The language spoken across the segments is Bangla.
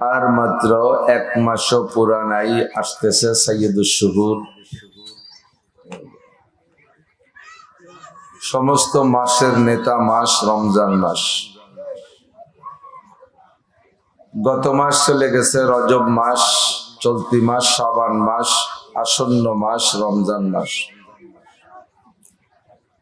আর মাত্র এক মাসও পুরানাই আসতেছে শুহুর। সমস্ত মাসের নেতা মাস, রমজান মাস। গত মাস চলে গেছে রজব মাস, চলতি মাস শ্রাবণ মাস, আসন্ন মাস রমজান মাস।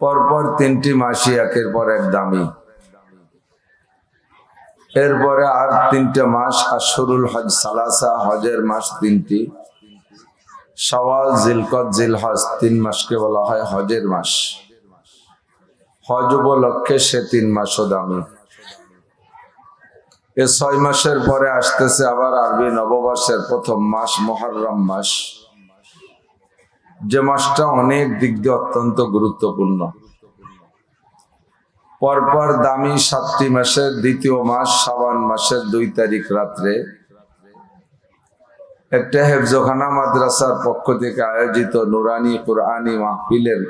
পরপর তিনটি মাসই একের পর এক দামি। এরপরে আর তিনটে মাস আশরুল হজ, সালাসা হজের মাস তিনটি। সওয়াল জিলকত, জিলহজ তিন মাসকে বলা হয় হজের মাস। হজ উপলক্ষে সে তিন মাসও দামি। এ ছয় মাসের পরে আসতেছে আবার আরবি নববর্ষের প্রথম মাস, মহরম মাস। যে মাসটা অনেক দিক দিয়ে অত্যন্ত গুরুত্বপূর্ণ। পরপর দামি সাতটি মাসের দ্বিতীয় মাস শ্রাবণ মাসের দুই তারিখ রাত্রে একটা হেফজোখানা মাদ্রাসার পক্ষ থেকে আয়োজিত নুরানি কোরআনি মাহফিলের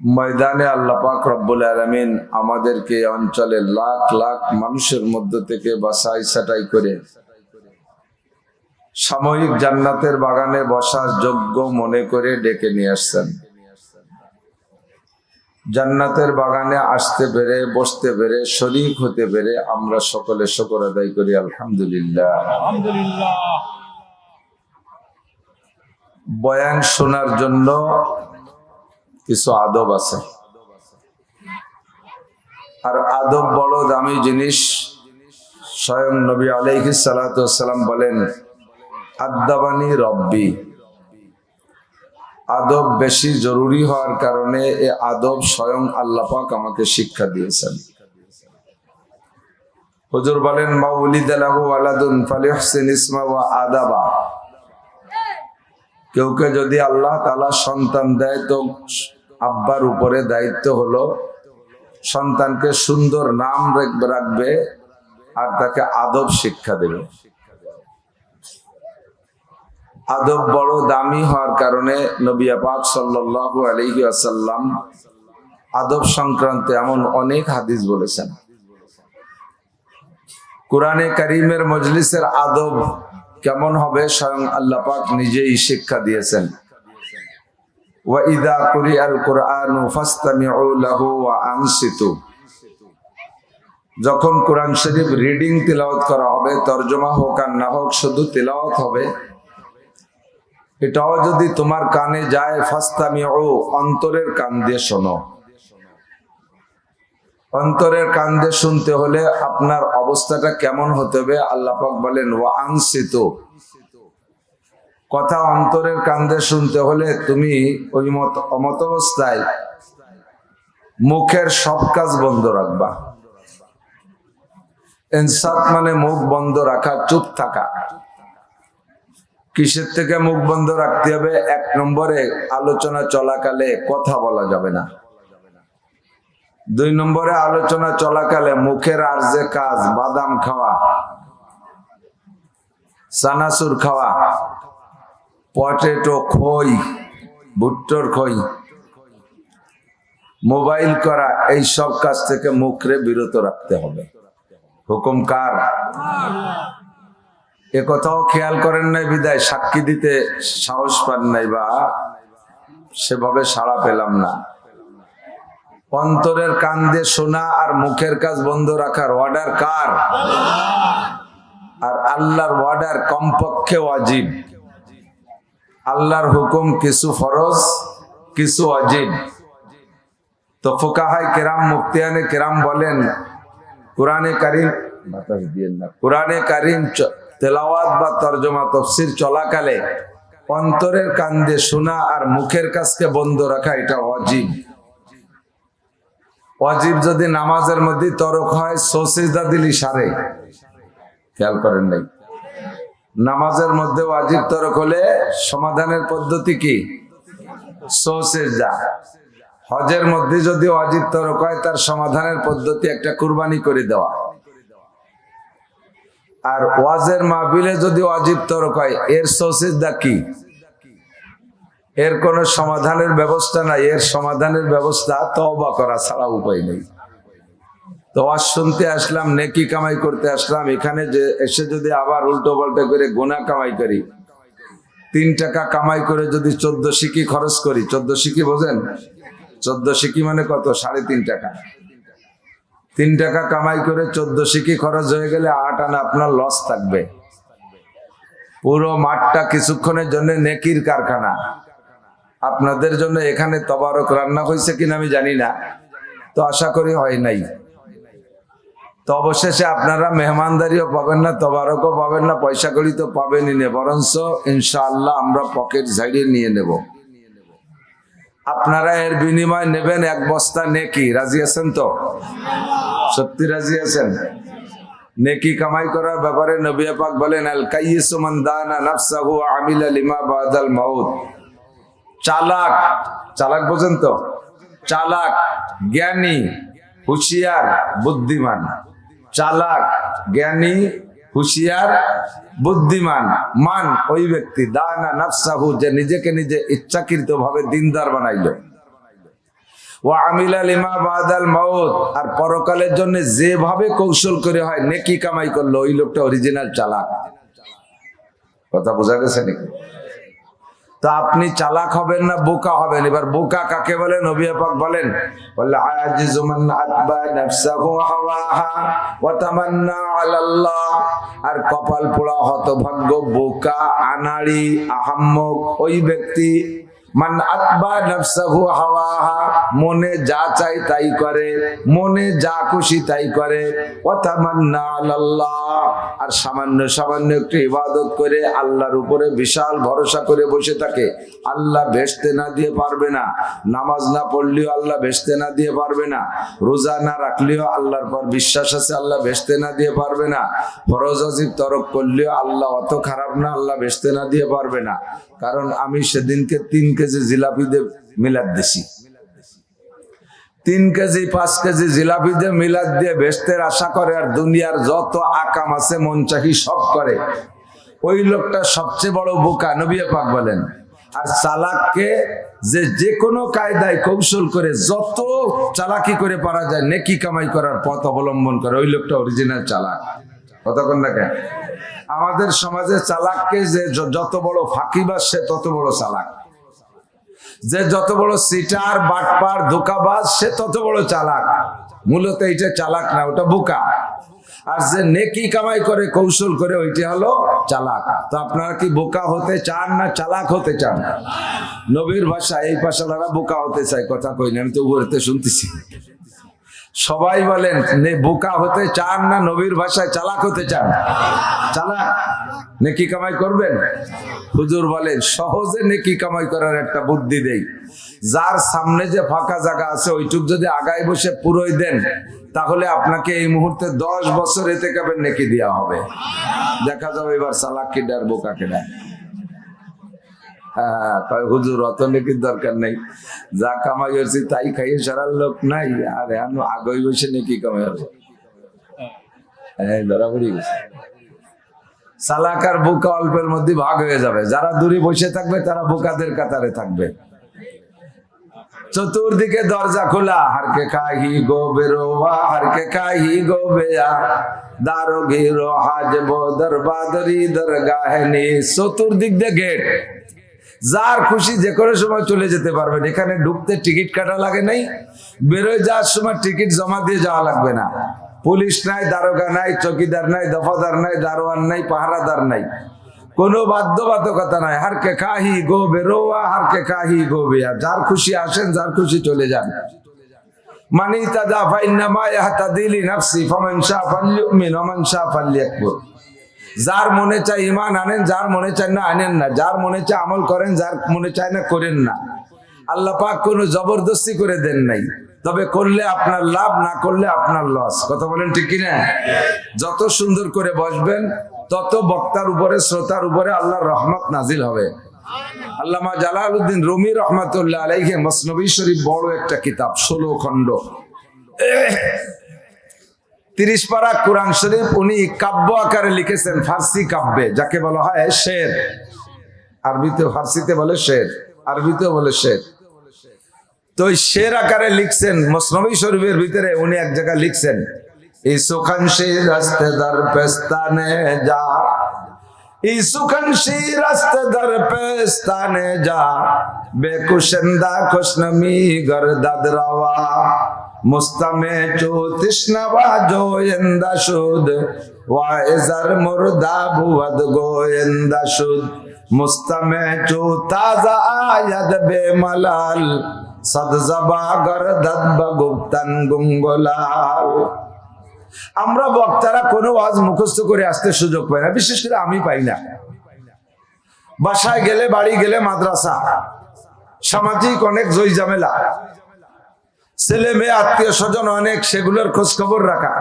ময়দানে আল্লাপাক রব্বুল আলমিন আমাদেরকে অঞ্চলে লাখ লাখ মানুষের মধ্য থেকে বাসাই সাটাই করে সাময়িক জান্নাতের বাগানে বসার যোগ্য মনে করে ডেকে নিয়ে আসছেন। জান্নাতের বাগানে আসতে পেরে বসতে পেরে শরিক হতে পেরে আমরা সকলে শকর আদায় করি আলহামদুলিল্লাহ। বয়ান শোনার জন্য কিছু আদব আছে। আর আদব বড় দামি জিনিস স্বয়ং নবী আলাইহি সালাম বলেন আদাবানি রব্বি। আদব বেশি জরুরি হওয়ার কারণে এ আদব স্বয়ং আল্লাহ পাক আমাকে শিক্ষা দিয়েছেন। হুজুর বলেন আলাদুন ইসমা ওয়া আদাবা। যদি আল্লাহ তালা সন্তান দেয়, তো আব্বার উপরে দায়িত্ব হলো সন্তানকে সুন্দর নাম রাখবে আর তাকে আদব শিক্ষা দেবে। আদব বড় দামি হওয়ার কারণে নবিয়া পাক সাল্লাল্লাহু আলাইহি আসাল্লাম আদব সংক্রান্তে এমন অনেক হাদিস বলেছেন। কোরআনে করিমের মজলিসের আদব কেমন হবে স্বয়ং আল্লাহ পাক নিজেই শিক্ষা দিয়েছেন। ওয়াইদা কুরআনু লাহু ওয়া আনসিতু। যখন কোরআন শরীফ রিডিং তিলাওয়াত করা হবে, তর্জমা হোক আর না হোক, শুধু তিলাওয়াত হবে এটাও যদি তোমার কানে যায় ফাস্তামি ও অন্তরের কান দিয়ে শোনো। অন্তরের কান দিয়ে শুনতে হলে আপনার অবস্থাটা কেমন হতে হবে, আল্লাহ পাক বলেন, ওয়া আনসিত কথা অন্তরের কান্দে শুনতে হলে তুমি ওই মত, অমত অবস্থায় মুখের সব কাজ বন্ধ রাখবা। ইনসাফ মানে মুখ বন্ধ রাখা, চুপ থাকা। কিসের থেকে মুখ বন্ধ রাখতে হবে? এক নম্বরে আলোচনা চলাকালে কথা বলা যাবে না। দুই নম্বরে আলোচনা চলাকালে মুখের আর যে কাজ, বাদাম খাওয়া সানাসুর খাওয়া, পটেটো খই, ভুট্টোর খই, মোবাইল করা, এই সব কাজ থেকে মুখরে বিরত রাখতে হবে। হুকুম কার? এ কথাও খেয়াল করেন নাই, বিদায় সাক্ষী দিতে সাহস পান নাই বা সেভাবে সাড়া পেলাম না। অন্তরের কান দিয়ে শোনা আর মুখের কাজ বন্ধ রাখার অর্ডার কার? আর আল্লাহর অর্ডার কমপক্ষে ওয়াজিব। আল্লাহর হুকুম কিছু ফরজ, কিছু অজিব তো ফোকাহাই কেরাম, মুফতিয়ানে কেরাম বলেন, কোরআনে কারিম, বাতাস দিয়েন না, কোরআনে কারিম তেলাওয়াত বা তর্জমা তফসির চলাকালে অন্তরের কান দিয়ে শোনা আর মুখের কাছকে বন্ধ রাখা, এটা অজীব। অজীব যদি নামাজের মধ্যে তরক হয় সোসিজদা দিলি সারে। খেয়াল করেন নাই। নামাজের মধ্যে ওয়াজিব তরক হলে সমাধানের পদ্ধতি কি? সোসেজদা হজের মধ্যে যদি অজীব তরক হয়, তার সমাধানের পদ্ধতি একটা কুরবানি করে দেওয়া। আর ওয়াজের মাহবিলে যদি ওয়াজিব তরক হয়, এর সোসেজদা কি? এর কোন সমাধানের ব্যবস্থা নাই, এর সমাধানের ব্যবস্থা তওবা করা ছাড়া উপায় নেই। তো ওয়াজ শুনতে আসলাম, নেকি কামাই করতে আসলাম, এখানে যে এসে যদি আবার উল্টো পাল্টা করে গোনা কামাই করি, তিন টাকা কামাই করে যদি চোদ্দ সিকি খরচ করি, চোদ্দ সিকি বোঝেন? চোদ্দ সিকি মানে কত? সাড়ে তিন টাকা। তিন টাকা কামাই করে চোদ্দ সিকি খরচ হয়ে গেলে আট আনা আপনার লস থাকবে। পুরো মাঠটা কিছুক্ষণের জন্য নেকির কারখানা। আপনাদের জন্য এখানে তবারক রান্না হয়েছে কিনা আমি জানি না, তো আশা করি হয় নাই। তো অবশেষে আপনারা মেহমানদারিও পাবেন না, তবারকও পাবেন না পয়সা করি তো পাবেনই না, বরঞ্চ ইনশাআল্লাহ আমরা পকেট ঝাড়িয়ে নিয়ে নেব। আপনারা এর বিনিময় নেবেন এক বস্তা নেকি। রাজি আছেন তো? সত্যি রাজি আছেন? নেকি কামাই করার ব্যাপারে নবী পাক বলেন, আল কাইয়িসু মান দানা নাফসাহু আমিলা লিমা বাদাল মাউত। চালাক চালাক বোঝেন তো? চালাক, জ্ঞানী, হুঁশিয়ার, বুদ্ধিমান। চালাক, জ্ঞানী হুঁশিয়ার, বুদ্ধিমান, মান ওই ব্যক্তি। দানা নাফসাহু, যে নিজেকে নিজে ইচ্ছাকৃত ভাবে দিনদার বানাইলো। ও বাদাল মাউত। আর পরকালের জন্য যেভাবে কৌশল করে হয়, নেকি কামাই করল, ওই লোকটা অরিজিনাল চালাক। কথা বোঝা গেছে নাকি? তো আপনি চালাক হবেন না, বোকা হবেন। এবার বোকা কাকে বলেন পাক বলেন, বলে আর কপাল পোড়া হতভাগ্য বোকা আনাড়ি আহাম্মক ওই ব্যক্তি মান আতবা নাফসাহু হাওয়াহা, মনে যা চাই তাই করে, মনে যা খুশি তাই করে। ওয়া তামান্না আলাল্লাহ। আর সামান্য সামান্য একটু ইবাদত করে আল্লাহর উপরে বিশাল ভরসা করে বসে থাকে। আল্লাহ বেসতে না দিয়ে পারবে না। নামাজ না পড়লেও আল্লাহ বেসতে না দিয়ে পারবে না। রোজা না রাখলেও আল্লাহর পর বিশ্বাস আছে, আল্লাহ বেসতে না দিয়ে পারবে না। ফরজ আজিব তরক করলেও আল্লাহ অত খারাপ না, আল্লাহ বেসতে না দিয়ে পারবে না। কারণ আমি সেদিনকে তিন কেজি জিলাপি দিয়ে মিলাদ দিছি। তিন কেজি, পাঁচ কেজি জিলাপি দিয়ে মিলাদ দিয়ে বেস্তের আশা করে আর দুনিয়ার যত আকাম আছে, মন চাহি সব করে। ওই লোকটা সবচেয়ে বড় বোকা নবিয়া পাক বলেন। আর চালাককে যে যে কোনো কায়দায় কৌশল করে, যত চালাকি করে পারা যায়, নেকি কামাই করার পথ অবলম্বন করে। ওই লোকটা অরিজিনাল চালাক। কতক্ষণ না কেন? আমাদের সমাজে চালাককে যে যত বড় ফাঁকিবাস সে তত বড় চালাক। যে যত বড় সিটার, বাটপার, ধোকাবাজ, সে তত বড় চালাক। মূলত এইটা চালাক না, ওটা বোকা। আর যে নেকি কামাই করে, কৌশল করে, ওইটা হলো চালাক। তো আপনারা কি বোকা হতে চান না চালাক হতে চান? নবীর ভাষা এই ভাষাটা বোকা হতে চাই কথা কই না, আমি তো উপরেতে শুনতেছি। সবাই বলেন বোকা হতে চান না, নবীর ভাষায় চালাক হতে চান? চালাক? নেকি কামাই করবেন? হুজুর বলেন, সহজে নেকি কামাই করার একটা বুদ্ধি দেই। যার সামনে যে ফাঁকা জায়গা আছে, ওইটুক যদি আগায় বসে পুরোই দেন, তাহলে আপনাকে এই মুহূর্তে দশ বছর এতে কাবের নেকি দেওয়া হবে। দেখা যাবে এবার চালাক কিডার বোকা কিডার কয়, হুজুর, অত নেকির দরকার নেই। যা কামাই হয়েছি তাই খাইয়ে সারার লোক নাই, আর এখন আগই বসে নেকি কামাই হবে। হ্যাঁ ধরা পড়ে গেছে। সালাকার বোকা অল্পের মধ্যে ভাগ হয়ে যাবে। যারা দূরে বসে থাকবে, তারা বোকাদের কাতারে থাকবে। চতুর্দিকে দরজা খোলা। হারকে খাহি গো বেরোয়া হারকে খাহি গো বেয়া দারো ঘিরো হাজব দরবাদরি দরগাহনি চতুর্দিক দিয়ে গেট। যার খুশি যে কোনো সময় চলে যেতে পারবেন। এখানে ঢুকতে টিকিট কাটা লাগে নাই, বেরোয় যাওয়ার সময় টিকিট জমা দিয়ে যাওয়া লাগবে না। পুলিশ নাই, দারোগা নাই, চকিদার নাই, দফাদার নাই, দারোয়ান নাই, পাহারাদার নাই। কোনো বাধ্যবাধকতা নাই। হারকে কাহি গো বেরোয়া হারকে কাহি গো বেয়া যার খুশি আসেন, যার খুশি চলে যান। মানি তাদা ফাইন্নামা ইয়াহতাদিলি নাফসি, ফামান শাআ ফালইউমিন ওয়া মান শাআ ফালইয়াকফুর যার মনে চায় ইমান আনেন, যার মনে চায় না আনেন না। যার মনে চায় আমল করেন, যার মনে চায় না করেন না। আল্লাহ পাক কোনো জবরদস্তি করে দেন নাই। তবে করলে আপনার লাভ, না করলে আপনার লস কথা বলেন ঠিক কিনা? যত সুন্দর করে বসবেন, তত বক্তার উপরে, শ্রোতার উপরে আল্লাহর রহমত নাজিল হবে। আল্লামা জালালউদ্দিন রুমি রহমতুল্লাহ আলাইহে, মসনবী শরীফ বড় একটা কিতাব, ষোলো খণ্ড। তিরিশ পারা কোরআন শরীফ উনি কাব্য আকারে লিখেছেন, ফার্সি কাব্যে, যাকে বলা হয় শের। আরবিতে ফার্সিতে বলে শের, আরবিতেও বলে শের। তো শের আকারে লিখছেন মসনবী শরীফের ভিতরে উনি এক জায়গায় লিখছেন, এই সুখানসি রাস্তে দর পেস্তানে যা, এই সুখানসি রাস্তে দর পেস্তানে যা, বেকুশন্দা খুশনমি গরদাদ রওয়া। মুস্তমে চো তৃষ্ণবা জোয়েন্দা সুদ। ওয়াইজার মুর্দা বুয়াদ গোয়েন্দা সুদ। মুস্তমে চো তাজা আয়াদ বেমালাল। সদজবা গরদাদ বগুপ্তন গুঙ্গলাল। আমরা বক্তারা কোনো ওয়াজ মুখস্থ করে আসতে সুযোগ পাই না, বিশেষ করে আমি পাই না। বাসায় গেলে, বাড়ি গেলে মাদ্রাসা। সামাজিক অনেক জয় ঝামেলা ছেলে মেয়ে, আত্মীয় স্বজন অনেক, সেগুলোর খোঁজ খবর রাখা।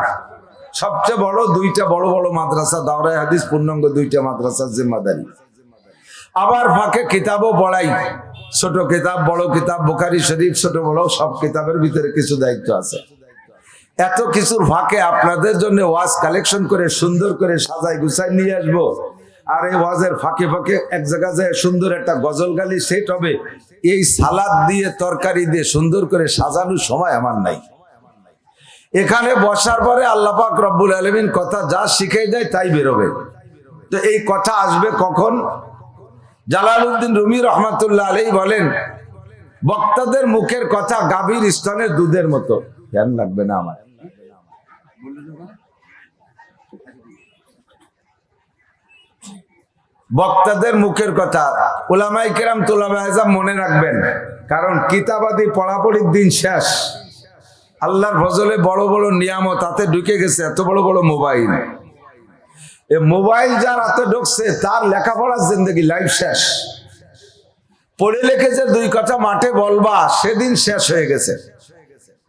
সবচেয়ে বড় দুইটা বড় বড় মাদ্রাসা দাওরাই হাদিস, পূর্ণাঙ্গ দুইটা মাদ্রাসার জিম্মাদারি। আবার ফাঁকে কিতাবও পড়াই। ছোট কিতাব, বড় কিতাব, বোখারি, শরীফ, ছোট বড়, সব কিতাবের ভিতরে কিছু দায়িত্ব আছে। এত কিছুর ফাঁকে আপনাদের জন্য ওয়াজ কালেকশন করে, সুন্দর করে সাজাই গুছাই নিয়ে আসব। আর এই ওয়াজের ফাঁকে ফাঁকে এক জায়গায় যায় সুন্দর একটা গজল গালি সেট হবে এই সালাদ দিয়ে, তরকারি দিয়ে সুন্দর করে সাজানোর সময় আমার নাই। এখানে বসার পরে আল্লাহ পাক রব্বুল আলমিন কথা যা শিখে দেয় তাই বেরোবে। তো এই কথা আসবে কখন? জালালউদ্দিন রুমি রহমাতুল্লাহ আলী বলেন, বক্তাদের মুখের কথা গাভীর স্তনের দুধের মতো। ধ্যান লাগবে না আমার। বক্তাদের মুখের কথা। ওলামাই কেরাম আজাম মনে রাখবেন, কারণ কিতাবাদি পড়াপড়ির দিন শেষ। আল্লাহর ফজলে বড় বড় নিয়ামত তাতে ঢুকে গেছে, এত বড় বড় মোবাইল। এ মোবাইল যার হাতে ঢুকছে, তার লেখাপড়ার জিন্দগি লাইফ শেষ। পড়ে লিখেছে দুই কথা মাঠে বলবা, সেদিন শেষ হয়ে গেছে।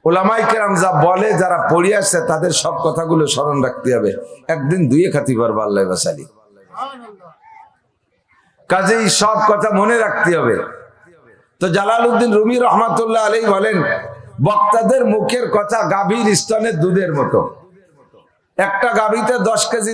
ওলামাই কেরাম যা বলে, যারা পড়ে আসছে, তাদের সব কথাগুলো স্মরণ রাখতে হবে। একদিন দুয়ে খাতি পারব আল্লাহ বাসালি কাজেই সব কথা মনে রাখতে হবে। তো জালাল উদ্দিন রুমি রহমাতুল্লাহ আলী বলেন, বক্তাদের মুখের কথা গাভীর স্তনের দুধের মতো। একটা গাভীতে দশ কেজি